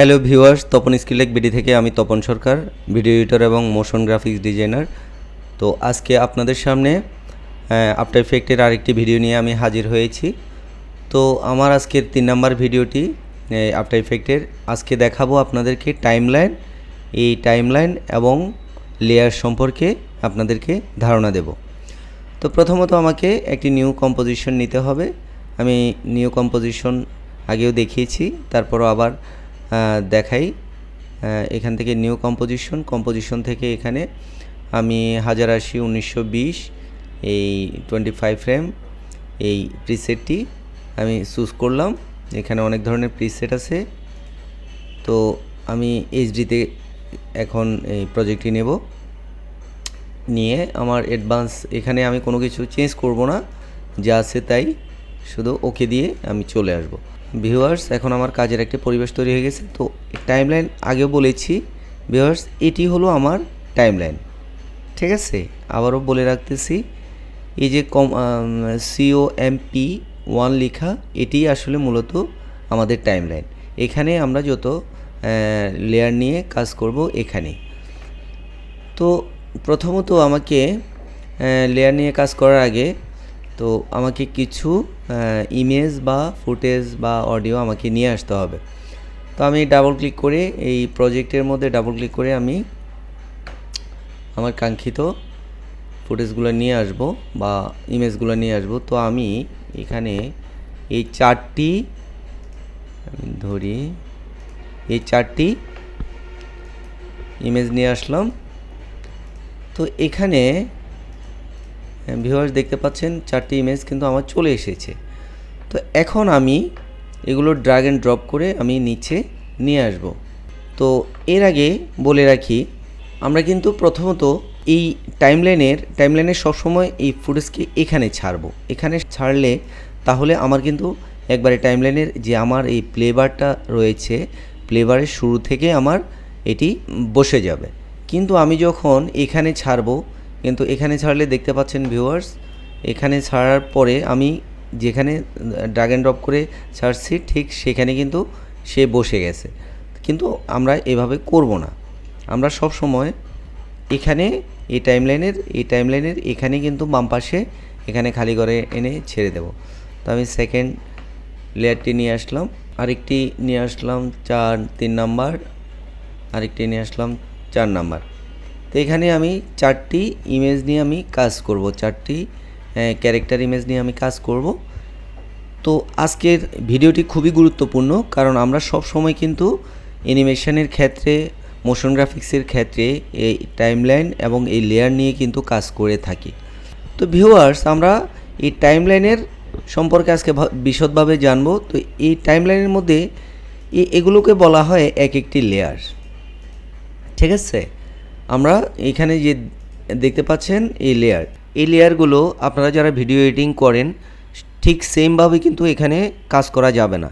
Hello viewers Tapan স্কিলেক BD থেকে আমি তপন সরকার ভিডিও এডিটর এবং মোশন গ্রাফিক্স ডিজাইনার তো আজকে আপনাদের সামনে আফটার ইফেক্টের আরেকটি ভিডিও নিয়ে আমি হাজির হয়েছি। তো আমার আজকের তিন নাম্বার ভিডিওটি আফটার ইফেক্টের আজকে দেখাবো আপনাদেরকে টাইমলাইন এই টাইমলাইন এবং লেয়ার সম্পর্কে আপনাদেরকে ধারণা দেব। তো প্রথমত আমাকে একটি নিউ কম্পোজিশন নিতে হবে। আমি নিউ কম্পোজিশন আগেও দেখিয়েছি, তারপরও আবার দেখাই। এখান থেকে নিউ কম্পোজিশন কম্পোজিশন থেকে এখানে আমি হাজার আশি, উনিশশো বিশ, এই টোয়েন্টি ফাইভ ফ্রেম এই প্রিসেটটি আমি চুজ করলাম। এখানে অনেক ধরনের প্রিসেট আছে। তো আমি এইচডিতে এখন এই প্রজেক্টটি নেব। নিয়ে আমার অ্যাডভান্স এখানে আমি কোনো কিছু চেঞ্জ করব না। যা আছে তাই, শুধু ওকে দিয়ে আমি চলে আসব। ভিউয়ার্স এখন আমার কাজের একটা পরিবেশ তৈরি হয়ে গেছে। তো টাইমলাইন আগে বলেছি। ভিউয়ার্স এটি হলো আমার টাইমলাইন ঠিক আছে? আবারও বলে রাখতেছি, এই যে কম সিও এমপি ওয়ান লেখা, এটি আসলে মূলত আমাদের টাইমলাইন এখানে আমরা যত লেয়ার নিয়ে কাজ করব এখানে। তো প্রথমত আমাকে লেয়ার নিয়ে কাজ করার আগে তো আমাকে কিছু ইমেজ বা ফুটেজ বা অডিও আমাকে নিয়ে আসতে হবে। তো আমি ডাবল ক্লিক করে এই প্রজেক্টের মধ্যে ডাবল ক্লিক করে আমি আমার কাঙ্ক্ষিত ফুটেজগুলো নিয়ে আসব বা ইমেজগুলো নিয়ে আসব। তো আমি এখানে এই চারটি, আমি ধরি, এই চারটি ইমেজ নিয়ে আসলাম। তো এখানে ভিউয়ার্স দেখতে পাচ্ছেন, চারটি ইমেজ কিন্তু আমার চলে এসেছে। তো এখন আমি এগুলো ড্রাগ অ্যান্ড ড্রপ করে আমি নিচে নিয়ে আসব। তো এর আগে বলে রাখি, আমরা কিন্তু প্রথমত এই টাইমলাইনের টাইমলাইনের সবসময় এই ফুটেজকে এখানে ছাড়বো। এখানে ছাড়লে তাহলে আমার কিন্তু একবারে টাইমলাইনের যে আমার এই প্লেবারটা রয়েছে প্লেবারের শুরু থেকে আমার এটি বসে যাবে। কিন্তু আমি যখন এখানে ছাড়বো কিন্তু এখানে ছাড়লে দেখতে পাচ্ছেন ভিউয়ার্স এখানে ছাড়ার পরে আমি যেখানে ড্রাগ অ্যান্ড ড্রপ করে ছাড়ছি, ঠিক সেখানে কিন্তু সে বসে গেছে। কিন্তু আমরা এভাবে করব না। আমরা সব সময় এখানে, এই টাইমলাইনের এই টাইমলাইনের এখানে কিন্তু বাম পাশে, এখানে খালি করে এনে ছেড়ে দেব। তো আমি সেকেন্ড লেয়ারটি নিয়ে আসলাম, আরেকটি নিয়ে আসলাম চার, তিন নাম্বার, আরেকটি নিয়ে আসলাম চার নাম্বার। তো এখানে আমি চারটি ইমেজ নিয়ে আমি কাজ করব, চারটি ক্যারেক্টার ইমেজ নিয়ে আমি কাজ করব। তো আজকের ভিডিওটি খুবই গুরুত্বপূর্ণ, কারণ আমরা সব সময় কিন্তু অ্যানিমেশনের ক্ষেত্রে মোশন গ্রাফিক্সের ক্ষেত্রে এই টাইমলাইন এবং এই লেয়ার নিয়ে কিন্তু কাজ করে থাকি। তো ভিউয়ার্স আমরা এই টাইমলাইনের সম্পর্কে আজকে বিশদভাবে জানব। তো এই টাইমলাইনের মধ্যে এগুলোকে বলা হয় এক একটি লেয়ার ঠিক আছে? আমরা এখানে যে দেখতে পাচ্ছেন এই লেয়ার এই লেয়ারগুলো আপনারা যারা ভিডিও এডিটিং করেন, ঠিক সেমভাবে কিন্তু এখানে কাজ করা যাবে না।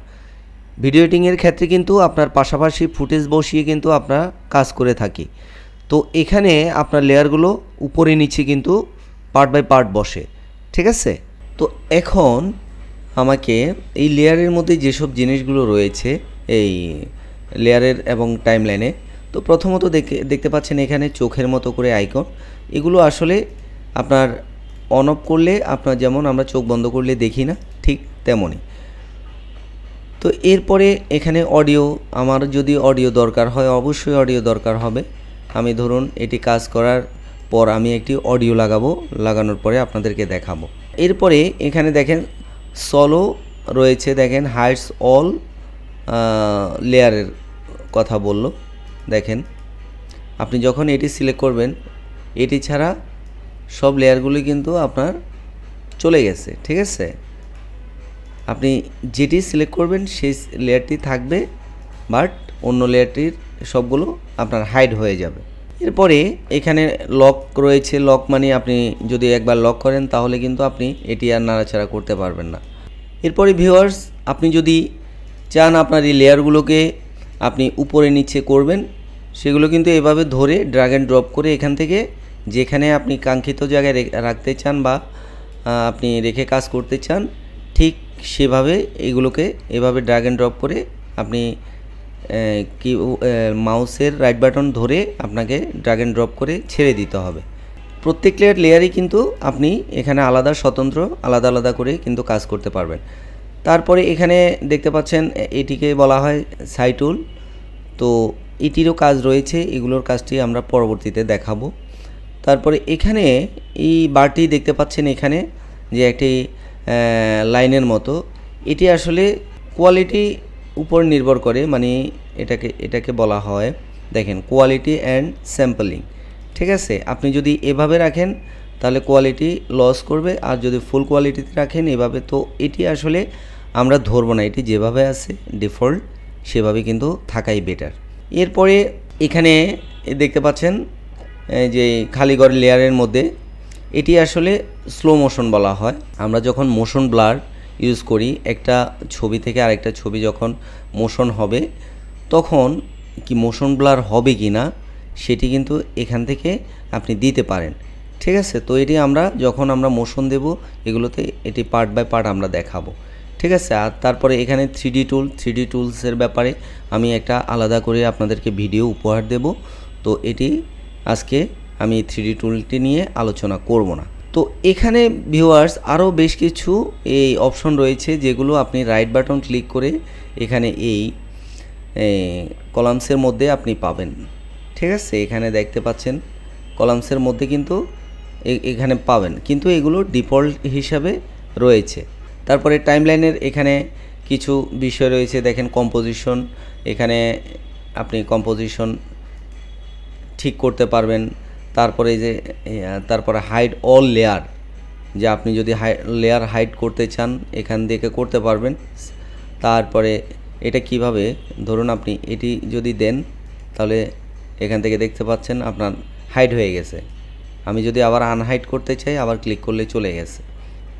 ভিডিও এডিটিংয়ের ক্ষেত্রে কিন্তু আপনার পাশাপাশি ফুটেজ বসিয়ে কিন্তু আপনারা কাজ করে থাকি। তো এখানে আপনার লেয়ারগুলো উপরে নিচে কিন্তু পার্ট বাই পার্ট বসে, ঠিক আছে? তো এখন আমাকে এই লেয়ারের মধ্যে যেসব জিনিসগুলো রয়েছে, এই লেয়ারের এবং টাইমলাইনে তো প্রথমত দেখে, দেখতে পাচ্ছেন এখানে চোখের মতো করে আইকন। এগুলো আসলে আপনার অন অফ করলে আপনার যেমন আমরা চোখ বন্ধ করলে দেখি না, ঠিক তেমনই। তো এরপরে এখানে অডিও আমার যদি অডিও দরকার হয়, অবশ্যই অডিও দরকার হবে। আমি ধরুন এটি কাজ করার পর আমি একটি অডিও লাগাবো, লাগানোর পরে আপনাদেরকে দেখাবো। এরপরে এখানে দেখেন সলো রয়েছে, দেখেন হাইটস অল লেয়ারের কথা বলল। দেখেন, আপনি যখন এটি সিলেক্ট করবেন, এটি ছাড়া সব লেয়ারগুলি কিন্তু আপনার চলে গেছে, ঠিক আছে? আপনি যেটি সিলেক্ট করবেন, সেই লেয়ারটি থাকবে বাট অন্য লেয়ারটির সবগুলো আপনার হাইড হয়ে যাবে। এরপরে এখানে লক রয়েছে লক মানে আপনি যদি একবার লক করেন, তাহলে কিন্তু আপনি এটি আর নাড়াচাড়া করতে পারবেন না। এরপরে ভিউয়ার্স আপনি যদি চান আপনার এই লেয়ারগুলোকে আপনি উপরে নিচে করবেন সেগুলো কিন্তু এভাবে ধরে ড্রাগ অ্যান্ড ড্রপ করে এখান থেকে যেখানে আপনি কাঙ্ক্ষিত জায়গায় রাখতে চান বা আপনি রেখে কাজ করতে চান, ঠিক সেভাবে এগুলোকে এভাবে ড্রাগ অ্যান্ড ড্রপ করে আপনি কি মাউসের রাইট বাটন ধরে আপনাকে ড্রাগ অ্যান্ড ড্রপ করে ছেড়ে দিতে হবে। প্রত্যেক লেয়ার লেয়ারই কিন্তু আপনি এখানে আলাদা স্বতন্ত্র, আলাদা আলাদা করে কিন্তু কাজ করতে পারবেন। তারপরে এখানে দেখতে পাচ্ছেন এটিকে বলা হয় সাইটুল তো এটিরও কাজ রয়েছে, এগুলোর কাজটি আমরা পরবর্তীতে দেখাবো। তারপরে এখানে এই বারটি দেখতে পাচ্ছেন এখানে যে একটি লাইনের মতো। এটি আসলে কোয়ালিটি উপর নির্ভর করে মানে এটাকে এটাকে বলা হয়, দেখেন, কোয়ালিটি অ্যান্ড স্যাম্পলিং। ঠিক আছে? আপনি যদি এভাবে রাখেন, তাহলে কোয়ালিটি লস করবে, আর যদি ফুল কোয়ালিটিতে রাখেন এভাবে, তো এটি আসলে আমরা ধরবো না। এটি যেভাবে আছে, ডিফল্ট, সেভাবে কিন্তু থাকাই বেটার। এরপরে এখানে দেখতে পাচ্ছেন যে খালিগড় লেয়ারের মধ্যে, এটি আসলে স্লো মোশন বলা হয়। আমরা যখন মোশন ব্লার ইউজ করি, একটা ছবি থেকে আরেকটা ছবি যখন মোশন হবে, তখন কি মোশন ব্লার হবে কি না, সেটি কিন্তু এখান থেকে আপনি দিতে পারেন। ঠিক আছে? তো এটি আমরা, যখন আমরা মোশন দেব, এগুলোতে এটি পার্ট বাই পার্ট আমরা দেখাবো। ঠিক আছে? আর তারপরে এখানে three D tool three D টুলসের ব্যাপারে আমি একটা আলাদা করে আপনাদেরকে ভিডিও উপহার দেব। তো এটি আজকে আমি থ্রি ডি টুলটি নিয়ে আলোচনা করব না। তো এখানে ভিউয়ার্স আরও বেশ কিছু এই অপশন রয়েছে যেগুলো আপনি রাইট বাটন ক্লিক করে এখানে এই কলামসের মধ্যে আপনি পাবেন। ঠিক আছে? এখানে দেখতে পাচ্ছেন কলামসের মধ্যে কিন্তু এখানে পাবেন। কিন্তু এগুলো ডিফল্ট হিসাবে রয়েছে। তারপরে টাইমলাইনের এখানে কিছু বিষয় রয়েছে, দেখেন কম্পোজিশন এখানে আপনি কম্পোজিশন ঠিক করতে পারবেন, তারপরে যে তারপরে হাইড অল লেয়ার যে আপনি যদি হাই লেয়ার হাইড করতে চান, এখান থেকে করতে পারবেন। তারপরে এটা কীভাবে, ধরুন আপনি এটি যদি দেন, তাহলে এখান থেকে দেখতে পাচ্ছেন আপনার হাইড হয়ে গেছে। আমি যদি আবার আনহাইড করতে চাই, আবার ক্লিক করলে চলে গেছে।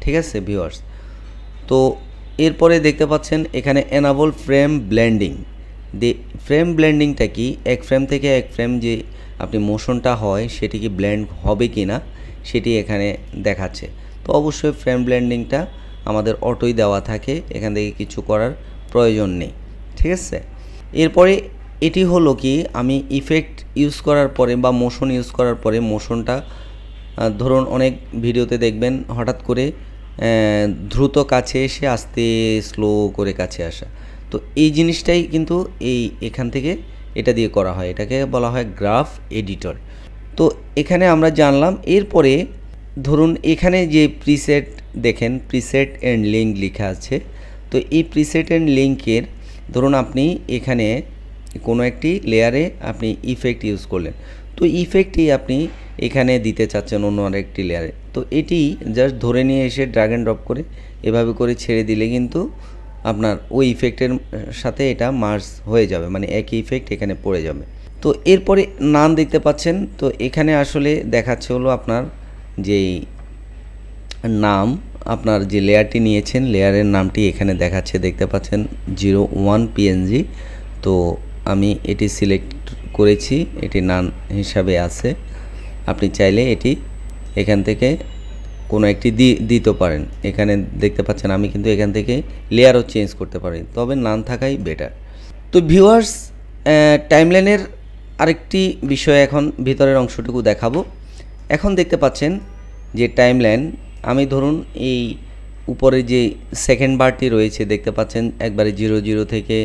ঠিক আছে ভিউয়ার্স তো এরপরে দেখতে পাচ্ছেন এখানে enable frame blending the frame ব্লেন্ডিংটা কি? এক ফ্রেম থেকে এক ফ্রেম যে আপনি মোশনটা হয়, সেটি কি ব্লেন্ড হবে কি না সেটি এখানে দেখাচ্ছে। তো অবশ্যই ফ্রেম ব্লেন্ডিংটা আমাদের অটোই দেওয়া থাকে, এখান থেকে কিছু করার প্রয়োজন নেই। ঠিক আছে? এরপরে এটি হলো কি, আমি ইফেক্ট ইউজ করার পরে বা মোশন ইউজ করার পরে মোশনটা ধরুন অনেক ভিডিওতে দেখবেন, হঠাৎ করে দ্রুত কাছে এসে আস্তে স্লো করে কাছে আসা। তো এই জিনিসটাই কিন্তু এই এখান থেকে এটা দিয়ে করা হয়। এটাকে বলা হয় গ্রাফ এডিটর। তো এখানে আমরা জানলাম, এরপরে ধরুন এখানে যে প্রিসেট দেখেন প্রিসেট অ্যান্ড লিঙ্ক লেখা আছে। তো এই প্রিসেট অ্যান্ড লিঙ্কের ধরুন আপনি এখানে কোনো একটি লেয়ারে আপনি ইফেক্ট ইউজ করলেন। তো ইফেক্টই আপনি এখানে দিতে চাচ্ছেন অন্য আরেকটি লেয়ারে তো এটি জাস্ট ধরে নিয়ে এসে ড্রাগ অ্যান্ড ড্রপ করে এভাবে করে ছেড়ে দিলে কিন্তু আপনার ওই ইফেক্টের সাথে এটা মার্স হয়ে যাবে মানে একই ইফেক্ট এখানে পড়ে যাবে। তো এরপরে নান দেখতে পাচ্ছেন, তো এখানে আসলে দেখাচ্ছে হলো আপনার যেই নাম, আপনার যে লেয়ারটি নিয়েছেন লেয়ারের নামটি এখানে দেখাচ্ছে, দেখতে পাচ্ছেন জিরো ওয়ান পিএনজি তো আমি এটি সিলেক্ট করেছি, এটি নান হিসাবে আছে। আপনি চাইলে এটি এখান থেকে কোনো একটি দিতে পারেন। এখানে দেখতে পাচ্ছেন আমি কিন্তু এখান থেকে লেয়ারও চেঞ্জ করতে পারি। তবে নান থাকাই বেটার তো ভিউয়ার্স টাইমলাইনের আরেকটি বিষয় এখন ভিতরের অংশটুকু দেখাবো। এখন দেখতে পাচ্ছেন যে টাইমলাইন আমি ধরুন এই উপরে যে সেকেন্ড বারটি রয়েছে, দেখতে পাচ্ছেন একবারে জিরো জিরো থেকে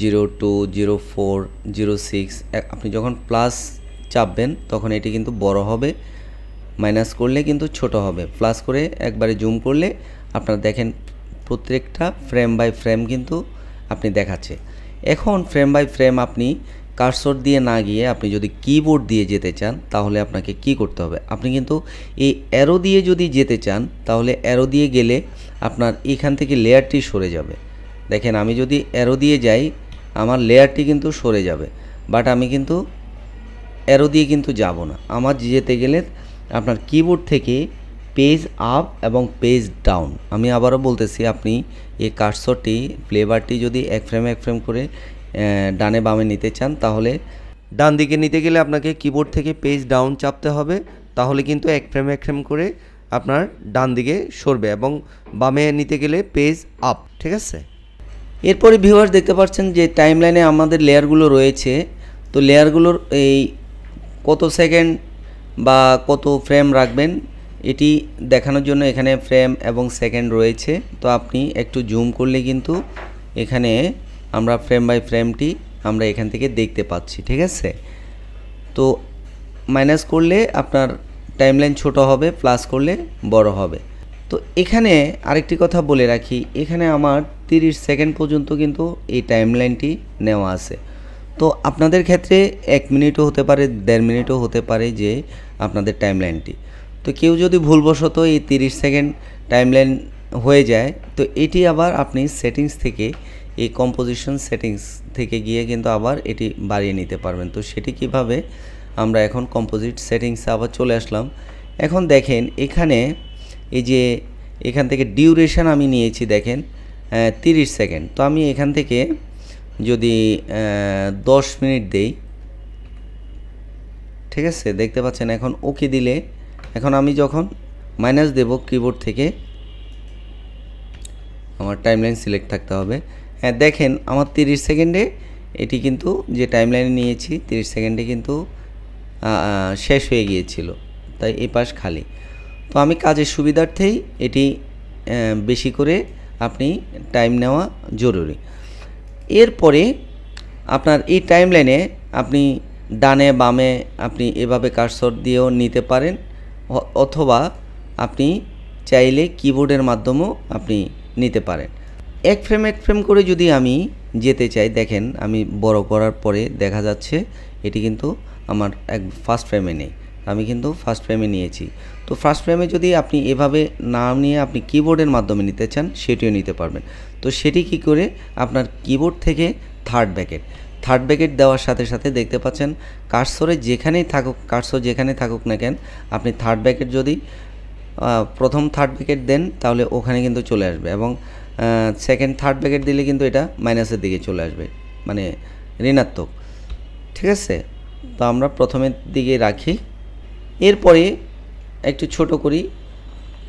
zero two zero four zero six আপনি যখন প্লাস চাপবেন, তখন এটি কিন্তু বড় হবে, মাইনাস করলে কিন্তু ছোট হবে। প্লাস করে একবারে জুম করলে আপনারা দেখেন প্রত্যেকটা ফ্রেম বাই ফ্রেম কিন্তু আপনি দেখাচ্ছে। এখন ফ্রেম বাই ফ্রেম আপনি কার্সর দিয়ে না গিয়ে আপনি যদি কিবোর্ড দিয়ে যেতে চান, তাহলে আপনাকে কি করতে হবে? আপনি কিন্তু এই অ্যারো দিয়ে যদি যেতে চান, তাহলে অ্যারো দিয়ে গেলে আপনার এখান থেকে লেয়ারটি সরে যাবে। দেখেন, আমি যদি অ্যারো দিয়ে যাই, আমার লেয়ারটি কিন্তু সরে যাবে। বাট আমি কিন্তু অ্যারো দিয়ে কিন্তু যাব না। আমার যেতে গেলে আপনার কিবোর্ড থেকে পেজ আপ এবং পেজ ডাউন আমি আবারও বলতেছি, আপনি এই কার্সরটি ফ্লেভারটি যদি এক ফ্রেম এক ফ্রেম করে ডানে বামে নিতে চান, তাহলে ডান দিকে নিতে গেলে আপনাকে কিবোর্ড থেকে পেজ ডাউন চাপতে হবে। তাহলে কিন্তু এক ফ্রেম এক ফ্রেম করে আপনার ডান দিকে সরবে এবং বামে নিতে গেলে পেজ আপ ঠিক আছে? এরপরে ভিউয়ার্স দেখতে পাচ্ছেন যে টাইমলাইনে আমাদের লেয়ারগুলো রয়েছে। তো লেয়ারগুলোর এই কত সেকেন্ড বা কত ফ্রেম রাখবেন, এটি দেখানোর জন্য এখানে ফ্রেম এবং সেকেন্ড রয়েছে। তো আপনি একটু জুম করলে কিন্তু এখানে আমরা ফ্রেম বাই ফ্রেমটি আমরা এখান থেকে দেখতে পাচ্ছি, ঠিক আছে? তো মাইনাস করলে আপনার টাইমলাইন ছোট হবে প্লাস করলে বড় হবে। তো এখানে আরেকটি কথা বলে রাখি। এখানে আমার 30 সেকেন্ড পর্যন্ত কিন্তু এই টাইমলাইনটি নেওয়া আছে। তো আপনাদের ক্ষেত্রে এক মিনিটও হতে পারে, দেড় মিনিটও হতে পারে যে আপনাদের টাইমলাইনটি তো কেউ যদি ভুলবশত এই 30 সেকেন্ড টাইমলাইন হয়ে যায়, তো এটি আবার আপনি সেটিংস থেকে, এই কম্পোজিশন সেটিংস থেকে গিয়ে কিন্তু আবার এটি বাড়িয়ে নিতে পারবেন। তো সেটি কীভাবে আমরা এখন কম্পোজিট সেটিংসে আবার চলে আসলাম। এখন দেখেন, এখানে এই যে এখান থেকে ডিউরেশন আমি নিয়েছি, দেখেন। তিরিশ সেকেন্ড। তো আমি এখান থেকে যদি দশ মিনিট দেই, ঠিক আছে? দেখতে পাচ্ছেন এখন ওকে দিলে, এখন আমি যখন মাইনাস দেব কিবোর্ড থেকে, আমার টাইমলাইন সিলেক্ট থাকতে হবে। হ্যাঁ দেখেন আমার তিরিশ সেকেন্ডে এটি কিন্তু যে টাইমলাইনে নিয়েছি, তিরিশ সেকেন্ডে কিন্তু শেষ হয়ে গিয়েছিল। তাই এই পাশ খালি। তো আমি কাজের সুবিধার্থেই এটি বেশি করে আপনি টাইম নেওয়া জরুরি। এরপরে আপনার এই টাইম লাইনে আপনি ডানে বামে আপনি এভাবে কারসর দিয়েও নিতে পারেন অথবা আপনি চাইলে কিবোর্ডের মাধ্যমেও আপনি নিতে পারেন। এক ফ্রেম এক ফ্রেম করে যদি আমি যেতে চাই, দেখেন আমি বড় করার পরে দেখা যাচ্ছে, এটি কিন্তু আমার এক ফার্স্ট ফ্রেমে নেই। আমি কিন্তু ফার্স্ট ফ্রেমে নিয়েছি। তো ফার্স্ট ফ্রেমে যদি আপনি এভাবে না নিয়ে আপনি কিবোর্ডের মাধ্যমে নিতে চান, সেটিও নিতে পারবেন। তো সেটি কি করে? আপনার কিবোর্ড থেকে থার্ড ব্যাকেট থার্ড ব্যাকেট দেওয়ার সাথে সাথে দেখতে পাচ্ছেন কার্সরে যেখানেই থাকুক কার্সর যেখানে থাকুক না কেন, আপনি থার্ড ব্যাকেট যদি প্রথম থার্ড ব্যাকেট দেন, তাহলে ওখানে কিন্তু চলে আসবে এবং সেকেন্ড থার্ড ব্যাকেট দিলে কিন্তু এটা মাইনাসের দিকে চলে আসবে মানে ঋণাত্মক। ঠিক আছে? তো আমরা প্রথমের দিকে রাখি। এরপরে একটু ছোট করি।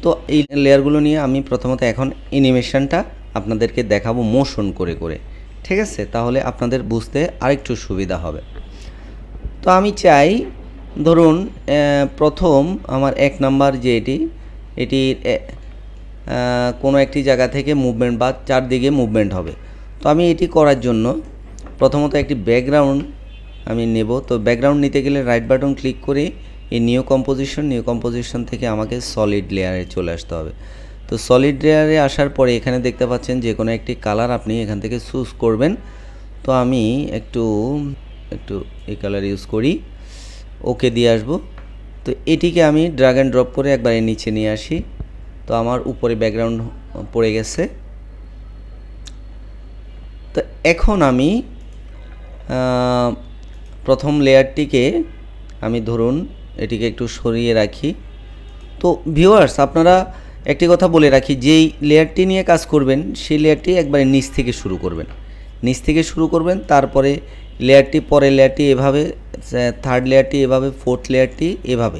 তো এই লেয়ারগুলো নিয়ে আমি প্রথমত এখন অ্যানিমেশনটা আপনাদেরকে দেখাবো মোশন করে করে। ঠিক আছে? তাহলে আপনাদের বুঝতে আরেকটু সুবিধা হবে। তো আমি চাই, ধরুন প্রথম আমার এক নাম্বার যে এটি এটির কোনো একটি জায়গা থেকে মুভমেন্ট বা চারদিকে মুভমেন্ট হবে। তো আমি এটি করার জন্য প্রথমত একটি ব্যাকগ্রাউন্ড আমি নেব। তো ব্যাকগ্রাউন্ড নিতে গেলে রাইট বাটন ক্লিক করে এই নিউ কম্পোজিশন নিউ কম্পোজিশন থেকে আমাকে সলিড লেয়ারে চলে আসতে হবে। তো সলিড লেয়ারে আসার পরে এখানে দেখতে পাচ্ছেন যে কোনো একটি কালার আপনি এখান থেকে চুজ করবেন। তো আমি একটু একটু এই কালার ইউজ করি। ওকে দিয়ে আসব। তো এটিকে আমি ড্রাগ অ্যান্ড ড্রপ করে একবারে নিচে নিয়ে আসি। তো আমার উপরে ব্যাকগ্রাউন্ড পড়ে গেছে। তো এখন আমি প্রথম লেয়ারটিকে আমি ধরুন এটিকে একটু সরিয়ে রাখি। তো ভিউয়ার্স আপনারা একটি কথা বলে রাখি, যেই লেয়ারটি নিয়ে কাজ করবেন, সেই লেয়ারটি একবারে নিচ থেকে শুরু করবেন। নিচ থেকে শুরু করবেন, তারপরে লেয়ারটি পরের লেয়ারটি এভাবে থার্ড লেয়ারটি এভাবে ফোর্থ লেয়ারটি এভাবে।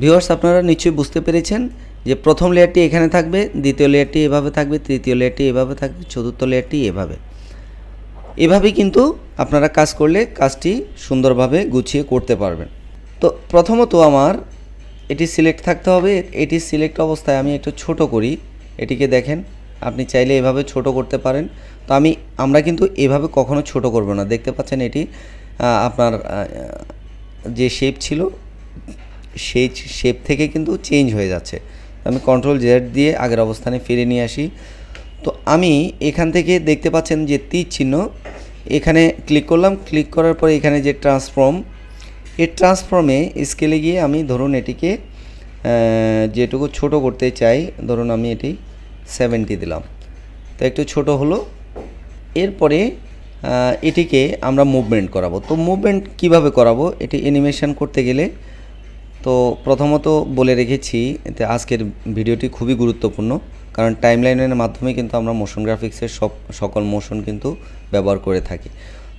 ভিউয়ার্স আপনারা নিশ্চয়ই বুঝতে পেরেছেন যে প্রথম লেয়ারটি এখানে থাকবে, দ্বিতীয় লেয়ারটি এভাবে থাকবে, তৃতীয় লেয়ারটি এভাবে থাকবে, চতুর্থ লেয়ারটি এভাবে। এভাবেই কিন্তু আপনারা কাজ করলে কাজটি সুন্দরভাবে গুছিয়ে করতে পারবেন। তো প্রথমত আমার এটি সিলেক্ট থাকতে হবে। এটি সিলেক্ট অবস্থায় আমি একটু ছোট করি। এটিকে দেখেন, আপনি চাইলে এভাবে ছোট করতে পারেন। তো আমি, আমরা কিন্তু এভাবে কখনো ছোট করব না। দেখতে পাচ্ছেন এটি আপনার যে শেপ ছিল, সেই শেপ থেকে কিন্তু চেঞ্জ হয়ে যাচ্ছে। আমি কন্ট্রোল জেড দিয়ে আগের অবস্থানে ফিরে নিয়ে আসি। তো আমি এখান থেকে দেখতে পাচ্ছেন যে তীর চিহ্ন। এখানে ক্লিক করলাম ক্লিক করার পরে এখানে যে ট্রান্সফর্ম এই ট্রান্সফর্মে স্কেলে গিয়ে আমি ধরুন এটিকে যেটুকু ছোট করতে চাই, ধরুন আমি এটি সেভেন্টি দিলাম। তো একটু ছোট হলো। এরপরে এটিকে আমরা মুভমেন্ট করাবো। তো মুভমেন্ট কীভাবে করাবো? এটি অ্যানিমেশন করতে গেলে, তো প্রথমত বলে রেখেছি এতে আজকের ভিডিওটি খুবই গুরুত্বপূর্ণ। কারণ টাইমলাইনের মাধ্যমে কিন্তু আমরা মোশন গ্রাফিক্সের সব, সকল মোশন কিন্তু ব্যবহার করে থাকি।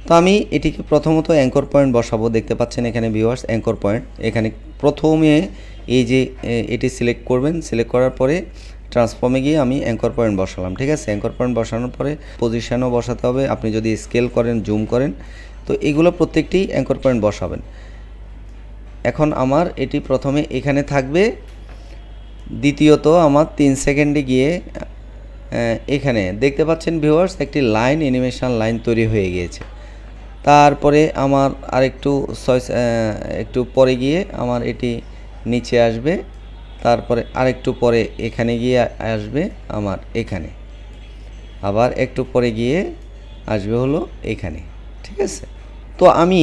তো আমি এটিকে প্রথমত অ্যাঙ্কর পয়েন্ট বসাবো, দেখতে পাচ্ছেন এখানে ভিউয়ার্স অ্যাঙ্কর পয়েন্ট এখানে প্রথমে এই যে এটি সিলেক্ট করবেন সিলেক্ট করার পরে ট্রান্সফর্মে গিয়ে আমি অ্যাঙ্কর পয়েন্ট বসালাম, ঠিক আছে? অ্যাঙ্কর পয়েন্ট বসানোর পরে পজিশানও বসাতে হবে, আপনি যদি স্কেল করেন জুম করেন, তো এগুলো প্রত্যেকটি অ্যাঙ্কর পয়েন্ট বসাবেন। এখন আমার এটি প্রথমে এখানে থাকবে দ্বিতীয়ত আমার তিন সেকেন্ডে গিয়ে এখানে দেখতে পাচ্ছেন ভিউয়ার্স একটি লাইন অ্যানিমেশন লাইন তৈরি হয়ে গিয়েছে। তারপরে আমার আরেকটু একটু পরে গিয়ে আমার এটি নিচে আসবে। তারপরে আরেকটু পরে এখানে গিয়ে আসবে আমার এখানে। আবার একটু পরে গিয়ে আসবে হলো এখানে। ঠিক আছে? তো আমি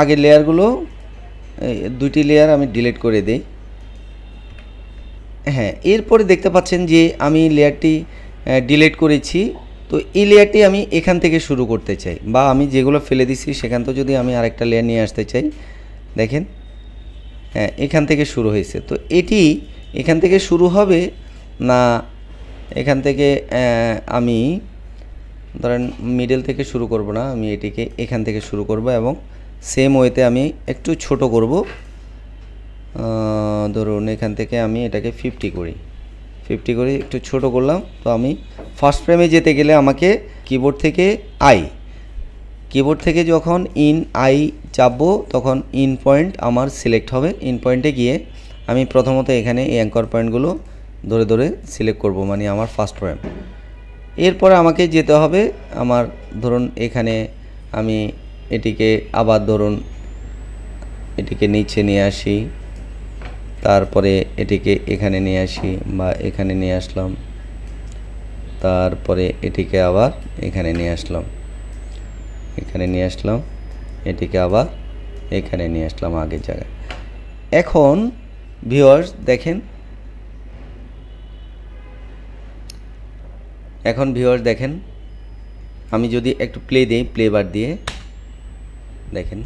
আগের লেয়ারগুলো দুইটি লেয়ার আমি ডিলিট করে দিই। হ্যাঁ এরপরে দেখতে পাচ্ছেন যে আমি লেয়ারটি ডিলিট করেছি। তো এই লেয়ারটি আমি এখান থেকে শুরু করতে চাই বা আমি যেগুলো ফেলে দিছি সেখান থেকে যদি আমি আরেকটা লেয়ার নিয়ে আসতে চাই, দেখেন হ্যাঁ এখান থেকে শুরু হয়েছে। তো এটি এখান থেকে শুরু হবে না এখান থেকে আমি ধরেন মিডল থেকে শুরু করব না, আমি এটিকে এখান থেকে শুরু করব এবং সেম ওয়েতে আমি একটু ছোট করব। ধরুন এখান থেকে আমি এটাকে ফিফটি করি। ফিফটি করে একটু ছোট করলাম, তো আমি ফার্স্ট ফ্রেমে যেতে গেলে আমাকে কিবোর্ড থেকে আই কিবোর্ড থেকে যখন ইন আই চাপবো তখন ইন পয়েন্ট আমার সিলেক্ট হবে। ইন পয়েন্টে গিয়ে আমি প্রথমত এখানে এই অ্যাঙ্কর পয়েন্টগুলো ধরে ধরে সিলেক্ট করব মানে আমার ফার্স্ট ফ্রেম এরপরে আমাকে যেতে হবে আমার ধরুন এখানে আমি এটিকে আবার ধরুন এটিকে নিচে নিয়ে আসি। তারপরে এটিকে এখানে নিয়ে আসি বা এখানে নিয়ে আসলাম। তারপরে এটিকে আবার এখানে নিয়ে আসলাম। এখানে নিয়ে আসলাম, এটিকে আবার এখানে নিয়ে আসলাম আগের জায়গায়। এখন ভিউয়ার্স দেখেন, এখন ভিউয়ার্স দেখেন, আমি যদি একটু প্লে দিই প্লে বার দিয়ে, দেখেন,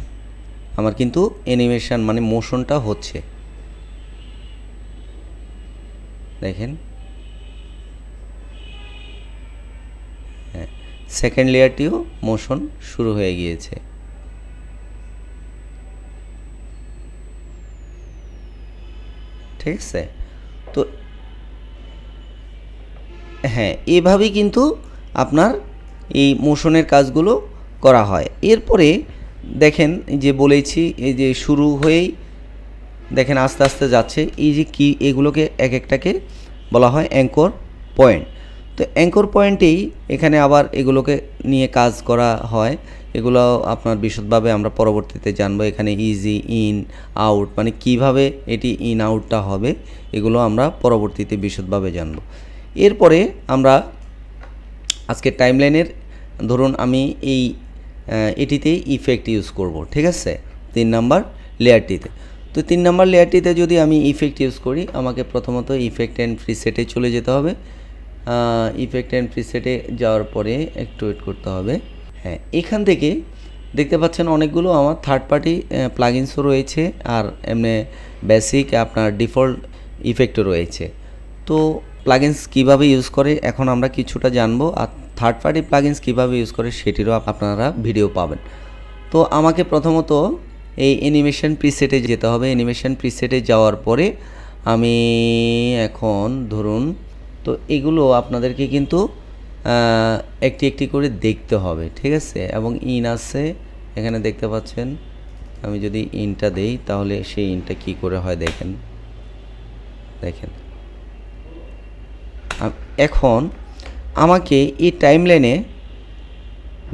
আমার কিন্তু অ্যানিমেশন মানে মোশনটা হচ্ছে। দেখেন। হ্যাঁ সেকেন্ড লেয়ারটিও মোশন শুরু হয়ে গিয়েছে। ঠিক আছে? তো হ্যাঁ এভাবেই কিন্তু আপনার এই মোশনের কাজগুলো করা হয়। এরপরে দেখেন যে বলেছি, এই যে শুরু হয়েই দেখেন আস্তে আস্তে যাচ্ছে। এই যে কি, এগুলোকে এক একটাকে বলা হয় অ্যাঙ্কর পয়েন্ট তো অ্যাঙ্কর পয়েন্টেই এখানে আবার এগুলোকে নিয়ে কাজ করা হয়। এগুলো আপনার বিশদভাবে আমরা পরবর্তীতে জানব। এখানে ইজি ইন আউট মানে কীভাবে এটি ইন আউটটা হবে, এগুলো আমরা পরবর্তীতে বিশদভাবে জানব। এরপরে আমরা আজকে টাইমলাইনের ধরুন আমি এই এটিতে ইফেক্ট ইউজ করব, ঠিক আছে? তিন নাম্বার লেয়ারটিতে তো তিন নাম্বার লেয়ারটিতে যদি আমি ইফেক্ট ইউজ করি, আমাকে প্রথমত ইফেক্ট অ্যান্ড প্রিসেটে চলে যেতে হবে। ইফেক্ট অ্যান্ড প্রিসেটে যাওয়ার পরে একটু ওয়েট করতে হবে। হ্যাঁ এখান থেকে দেখতে পাচ্ছেন অনেকগুলো আমার থার্ড পার্টি প্লাগিনসও রয়েছে আর এমনি বেসিক আপনার ডিফল্ট ইফেক্টও রয়েছে। তো প্লাগিনস কীভাবে ইউজ করে, এখন আমরা কিছুটা জানব আর থার্ড পার্টি প্লাগিনস কীভাবে ইউজ করে, সেটিরও আপনারা ভিডিও পাবেন। তো আমাকে প্রথমত এই অ্যানিমেশন প্রিসেটে যেতে হবে। অ্যানিমেশন প্রিসেটে যাওয়ার পরে আমি এখন ধরুন, তো এগুলো আপনাদেরকে কিন্তু একটি একটি করে দেখতে হবে, ঠিক আছে? এবং ইন আছে, এখানে দেখতে পাচ্ছেন, আমি যদি ইনটা দেই, তাহলে সেই ইনটা কি করে হয় দেখেন। দেখেন। এখন আমাকে এই টাইমলাইনে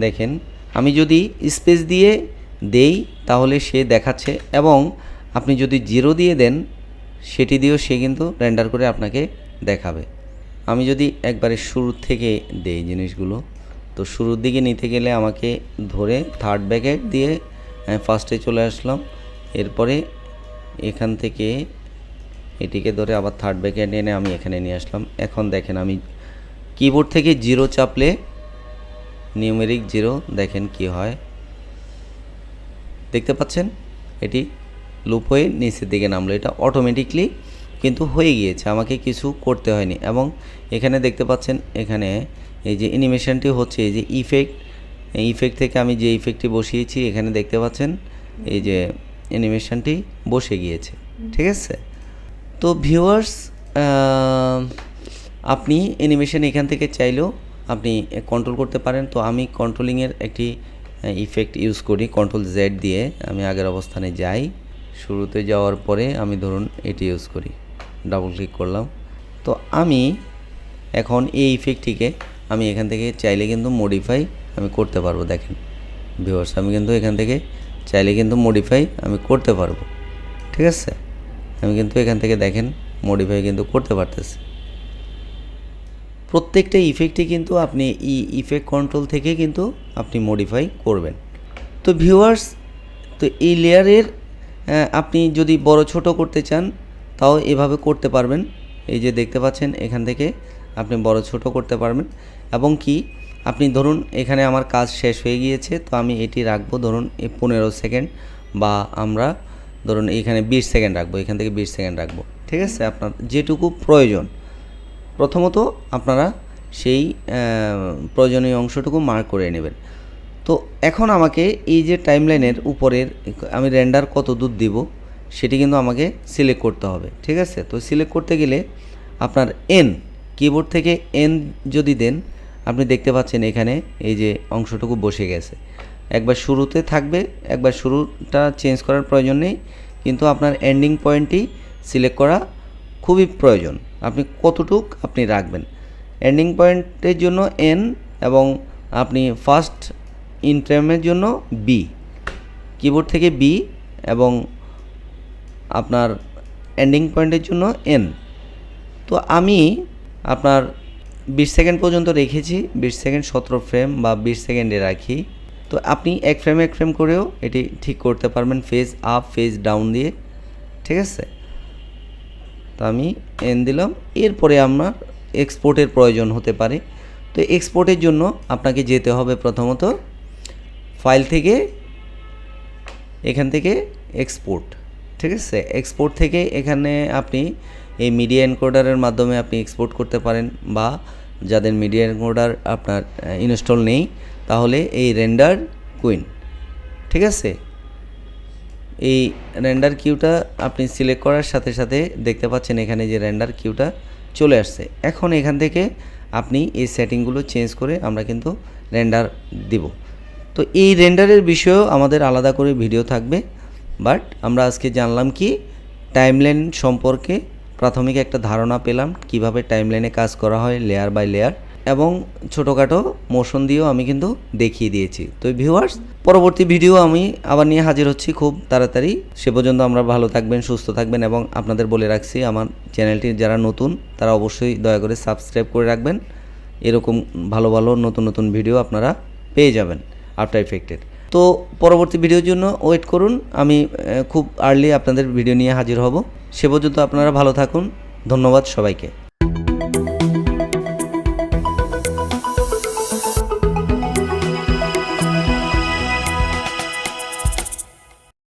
দেখেন, আমি যদি স্পেস দিয়ে দেই, তাহলে সে দেখাচ্ছে এবং আপনি যদি জিরো দিয়ে দেন, সেটি দিয়েও সে কিন্তু রেন্ডার করে আপনাকে দেখাবে। আমি যদি একবারে শুরু থেকে দেই জিনিসগুলো, তো শুরুর দিকে নিতে গেলে আমাকে ধরে থার্ড ব্যাকেট দিয়ে ফার্স্টে চলে আসলাম। এরপরে এখান থেকে এটিকে ধরে আবার থার্ড ব্যাকেট এনে আমি এখানে নিয়ে আসলাম। এখন দেখেন আমি কিবোর্ড থেকে জিরো চাপলে নিউমেরিক জিরো দেখেন কি হয়। দেখতে পাচ্ছেন? এটি লুপ হয়ে নিচের দিকে নামলো। এটা অটোমেটিকলি কিন্তু হয়ে গিয়েছে, আমাকে কিছু করতে হয়নি। এবং এখানে দেখতে পাচ্ছেন, এখানে এই যে অ্যানিমেশনটি হচ্ছে, এই যে ইফেক্ট ইফেক্ট থেকে আমি যে ইফেক্টটি বসিয়েছি, এখানে দেখতে পাচ্ছেন, এই যে অ্যানিমেশনটি বসে গিয়েছে। ঠিক আছে? তো ভিউয়ার্স আপনি অ্যানিমেশন এখান থেকে চাইলেও আপনি কন্ট্রোল করতে পারেন। তো আমি কন্ট্রোলিংয়ের একটি ইফেক্ট ইউজ করি কন্ট্রোল জেড দিয়ে আমি আগের অবস্থানে যাই। শুরুতে যাওয়ার পরে আমি ধরুন এটি ইউজ করি ডাবল ক্লিক করলাম। তো আমি এখন এই ইফেক্টটিকে আমি এখান থেকে চাইলে কিন্তু মডিফাই আমি করতে পারব, দেখেন। ভিউয়ার্স আমি কিন্তু এখান থেকে চাইলে কিন্তু মডিফাই আমি করতে পারব, ঠিক আছে? আমি কিন্তু এখান থেকে দেখেন মডিফাই কিন্তু করতে পারতেছি। প্রত্যেকটা ইফেক্টই কিন্তু আপনি ই ইফেক্ট কন্ট্রোল থেকে কিন্তু আপনি মডিফাই করবেন। তো ভিউয়ার্স তো এই লেয়ারের আপনি যদি বড় ছোট করতে চান, তাও এভাবে করতে পারবেন। এই যে দেখতে পাচ্ছেন, এখান থেকে আপনি বড় ছোট করতে পারবেন। এবং কি, আপনি ধরুন এখানে আমার কাজ শেষ হয়ে গিয়েছে, তো আমি এটি রাখব ধরুন এই পনেরো সেকেন্ড বা আমরা ধরুন এখানে বিশ সেকেন্ড রাখব, এখান থেকে বিশ সেকেন্ড রাখব। ঠিক আছে? আপনার যেটুকু প্রয়োজন। প্রথমত আপনারা সেই প্রয়োজনীয় অংশটুকু মার্ক করে নেবেন। তো এখন আমাকে এই যে টাইমলাইনের উপরের, আমি রেন্ডার কত দূর দিব, সেটি কিন্তু আমাকে সিলেক্ট করতে হবে, ঠিক আছে? তো সিলেক্ট করতে গেলে আপনার এন কিবোর্ড থেকে এন যদি দেন, আপনি দেখতে পাচ্ছেন এখানে এই যে অংশটুকু বসে গেছে। একবার শুরুতে থাকবে, একবার শুরুটা চেঞ্জ করার প্রয়োজন নেই, কিন্তু আপনার এন্ডিং পয়েন্টটি সিলেক্ট করা খুবই প্রয়োজন। আপনি কতটুক আপনি রাখবেন। এন্ডিং পয়েন্টের জন্য এন এবং আপনি ফার্স্ট ইন ফ্রেমের জন্য বি কিবোর্ড থেকে বি এবং আপনার এন্ডিং পয়েন্টের জন্য এন তো আমি আপনার বিশ সেকেন্ড পর্যন্ত রেখেছি, বিশ সেকেন্ড সতেরো ফ্রেম বা বিশ সেকেন্ডে রাখি। তো আপনি এক ফ্রেম এক ফ্রেম করেও এটি ঠিক করতে পারবেন ফেজ আপ ফেজ ডাউন দিয়ে। ঠিক আছে? তো আমি এন দিলাম। এরপরে আমার এক্সপোর্টের প্রয়োজন হতে পারে। তো এক্সপোর্টের জন্য আপনাকে যেতে হবে প্রথমত ফাইল থেকে, এখান থেকে এক্সপোর্ট, ঠিক আছে? এক্সপোর্ট থেকে এখানে আপনি এই মিডিয়া এনকোডারের মাধ্যমে আপনি এক্সপোর্ট করতে পারেন বা যাদের মিডিয়া এনকোডার আপনার ইনস্টল নেই, তাহলে এই রেন্ডার কুইন, ঠিক আছে? এই রেন্ডার কিউটা আপনি সিলেক্ট করার সাথে সাথে দেখতে পাচ্ছেন এখানে যে রেন্ডার কিউটা চলে আসছে। এখন এখান থেকে আপনি এই সেটিংগুলো চেঞ্জ করে আমরা কিন্তু রেন্ডার দিব। তো এই রেন্ডারের বিষয়েও আমাদের আলাদা করে ভিডিও থাকবে বাট আমরা আজকে জানলাম কি টাইমলাইন সম্পর্কে প্রাথমিক একটা ধারণা পেলাম, কীভাবে টাইমলাইনে কাজ করা হয় লেয়ার বাই লেয়ার এবং ছোটোখাটো মোশন দিয়েও আমি কিন্তু দেখিয়ে দিয়েছি। তো ভিউয়ার্স পরবর্তী ভিডিও আমি আবার নিয়ে হাজির হচ্ছি। খুব তাড়াতাড়ি। সে পর্যন্ত আমরা ভালো থাকবেন, সুস্থ থাকবেন এবং আপনাদের বলে রাখছি, আমার চ্যানেলটি যারা নতুন, তারা অবশ্যই দয়া করে সাবস্ক্রাইব করে রাখবেন। এরকম ভালো ভালো, নতুন নতুন ভিডিও আপনারা পেয়ে যাবেন আফটার ইফেক্টেড তো পরবর্তী ভিডিওর জন্য ওয়েট করুন। আমি খুব আর্লি আপনাদের ভিডিও নিয়ে হাজির হব। সে পর্যন্ত আপনারা ভালো থাকুন। ধন্যবাদ সবাইকে।